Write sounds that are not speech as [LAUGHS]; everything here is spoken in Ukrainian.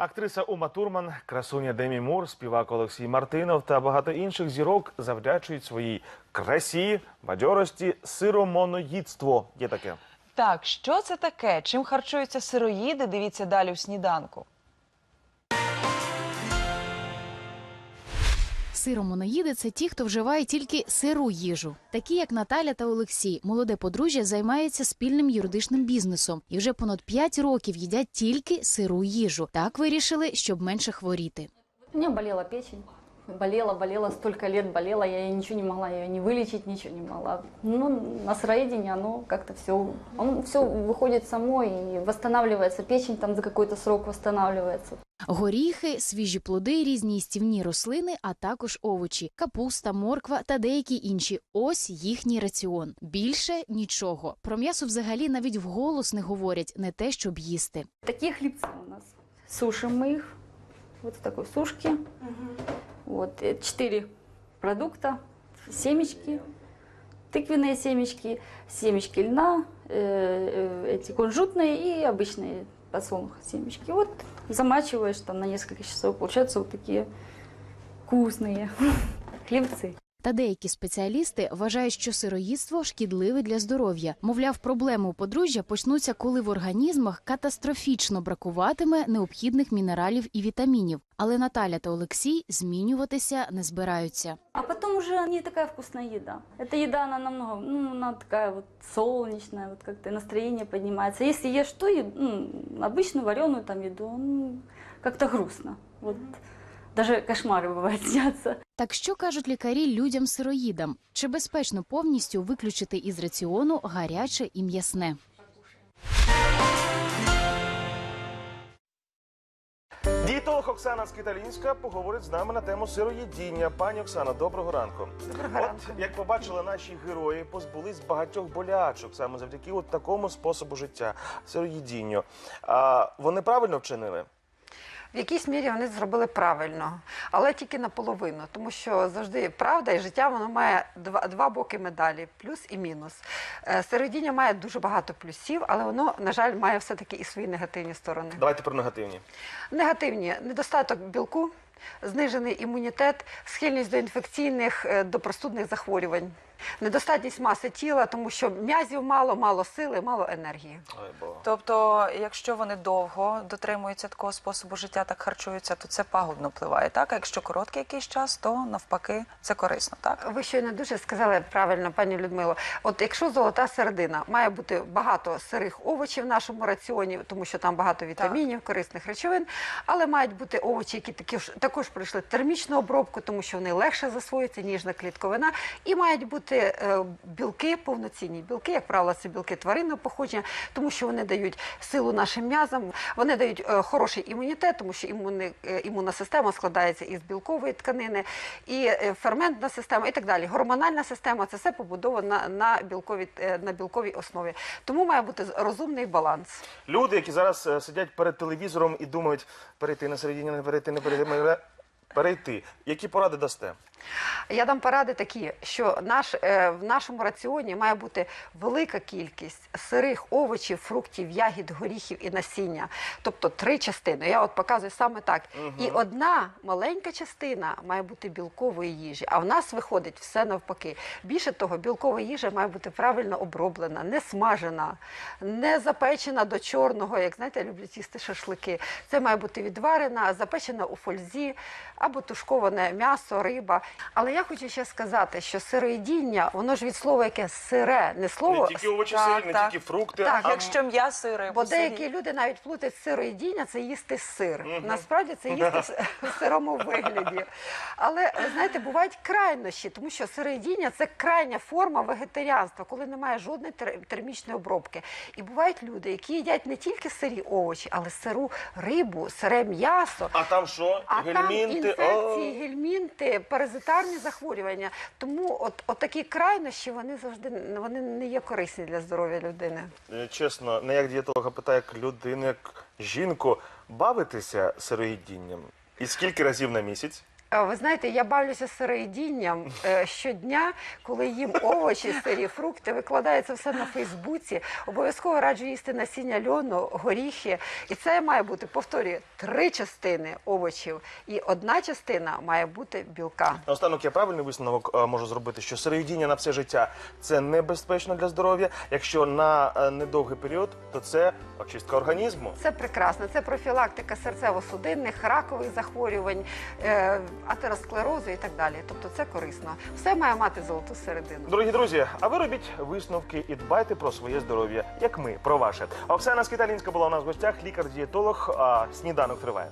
Актриса Ума Турман, красуня Демі Мур, співак Олексій Мартинов та багато інших зірок завдячують своїй красі, бадьорості, сиромоноїдство. Є таке. Так, що це таке? Чим харчуються сироїди? Дивіться далі в сніданку. Сиромоноїди – це ті, хто вживає тільки сиру їжу. Такі як Наталя та Олексій, молоде подружжя займається спільним юридичним бізнесом і вже понад 5 років їдять тільки сиру їжу. Так вирішили, щоб менше хворіти. У меня болела печень. Болела, болела, столько лет болела, я ей ничего не могла, ее не вылечить, ничего не могла. Ну, на сыроедении оно как-то все, он все выходит само и восстанавливается, печень там за какой-то срок восстанавливается. Горіхи, свіжі плоди, різні їстівні рослини, а також овочі, капуста, морква та деякі інші. Ось їхній раціон. Більше нічого. Про м'ясо взагалі навіть вголос не говорять, не те, щоб їсти. Такие хлебцы у нас. Сушим мы их вот в такой сушке. Вот э, четыре продукта, семечки, тыквенные семечки, семечки льна, э, э, эти кунжутные и обычные подсолнух семечки. Вот замачиваешь там на несколько часов, получаются вот такие вкусные [LAUGHS] хлебцы. Та деякі спеціалісти вважають, що сироїдство шкідливе для здоров'я. Мовляв, проблеми у подружжя почнуться, коли в організмах катастрофічно бракуватиме необхідних мінералів і вітамінів. Але Наталя та Олексій змінюватися не збираються. А уже не такая вкусная еда. Эта еда, она намного, ну, она такая вот солнечная, вот как-то настроение поднимается. Если ешь ту еду, ну, обычную вареную там еду, ну, как-то грустно. Вот даже кошмары бывают [LAUGHS] снятся. Так що кажуть лікарі людям сироїдам? Чи безпечно повністю виключити із раціону гаряче і м'ясне? Дієтолог Оксана Скіталінська поговорить з нами на тему сироїдіння. Пані Оксана, доброго ранку. Доброго От як побачили наші герої, позбулись багатьох болячок саме завдяки от такому способу життя сироїдінню. А вони правильно вчинили? В якійсь мірі вони зробили правильно, але тільки наполовину, тому що завжди правда і життя воно має два, два боки медалі плюс і мінус. Е, Сироїдіння має дуже багато плюсів, але воно, на жаль, має все-таки і свої негативні сторони. Давайте про негативні. Негативні недостаток білку, знижений імунітет, схильність до інфекційних, е, до простудних захворювань, недостатність маси тіла, тому що м'язів мало, мало сили, мало енергії. Ой. Тобто, якщо вони довго дотримуються такого способу життя, так харчуються, то це пагубно впливає. Так, а якщо короткий якийсь час, то навпаки це корисно. Так Ви щойно дуже сказали правильно, пані Людмило. От якщо золота середина, має бути багато сирих овочів в нашому раціоні, тому що там багато вітамінів, корисних речовин, але мають бути овочі, які такі ж також пройшли термічну обробку, тому що вони легше засвоюються, ніжна клітковина, і мають бути е, білки, повноцінні білки, як правило, це білки тваринного походження, тому що вони дають силу нашим м'язам, вони дають е, хороший імунітет, тому що е, імунна система складається із білкової тканини, і ферментна система, і так далі. Гормональна система це все побудовано на білковій, на білковій основі. Тому має бути розумний баланс. Люди, які зараз сидять перед телевізором і думають перейти на середині, не перейти, не перейти, перейти. Які поради дасте? Я дам поради такі, що наш, е, в нашому раціоні має бути велика кількість сирих овочів, фруктів, ягід, горіхів і насіння. Тобто три частини. Я от показую саме так. І одна маленька частина має бути білкової їжі. А в нас виходить все навпаки. Більше того, білкова їжа має бути правильно оброблена, не смажена, не запечена до чорного, як знаєте, люблять їсти шашлики. Це має бути відварена, запечена у фользі або тушковане м'ясо, риба. Але я хочу ще сказати, що сироїдіння, воно ж від слова яке сире, не слово. Не тільки овочі так, сирі, не так. тільки фрукти, Так, а якщо м'ясо і рибу, Бо деякі люди навіть плутають сироїдіння, це їсти сир. Насправді це їсти [LAUGHS] в [LAUGHS] в сирому вигляді. Але ви знаєте, бувають крайнощі, тому що сироїдіння це крайня форма вегетаріанства, коли немає жодної тер- термічної обробки. І бувають люди, які їдять не тільки сирі овочі, але сиру рибу, сире м'ясо. А там що? А там Гельмінти? інфекції, гельмінти, паразитарні захворювання. Тому от, от такі крайнощі вони завжди вони не є корисні для здоров'я людини. Е, Чесно, не як дієтолога питаю, як людину, як жінку, бавитися сироїдінням. І скільки разів на місяць? Ви знаєте, я бавлюся сироїдінням е, щодня, коли їм овочі, сирі, фрукти, викладаю це все на Фейсбуці. Обов'язково раджу їсти насіння льону, горіхи. І це має бути, повторюю, три частини овочів, і одна частина має бути білка. Останок я правильний висновок е, можу зробити, що сироїдіння на все життя це небезпечно для здоров'я. Якщо на е, недовгий період, то це очистка організму. Це прекрасно. Це профілактика серцево-судинних, ракових захворювань, атеросклерозу і так далі. Тобто це корисно. Все має мати золоту середину. Дорогі друзі, а ви робіть висновки і дбайте про своє здоров'я, як ми, про ваше. Оксана Скіталінська була у нас в гостях, лікар-дієтолог. А сніданок триває.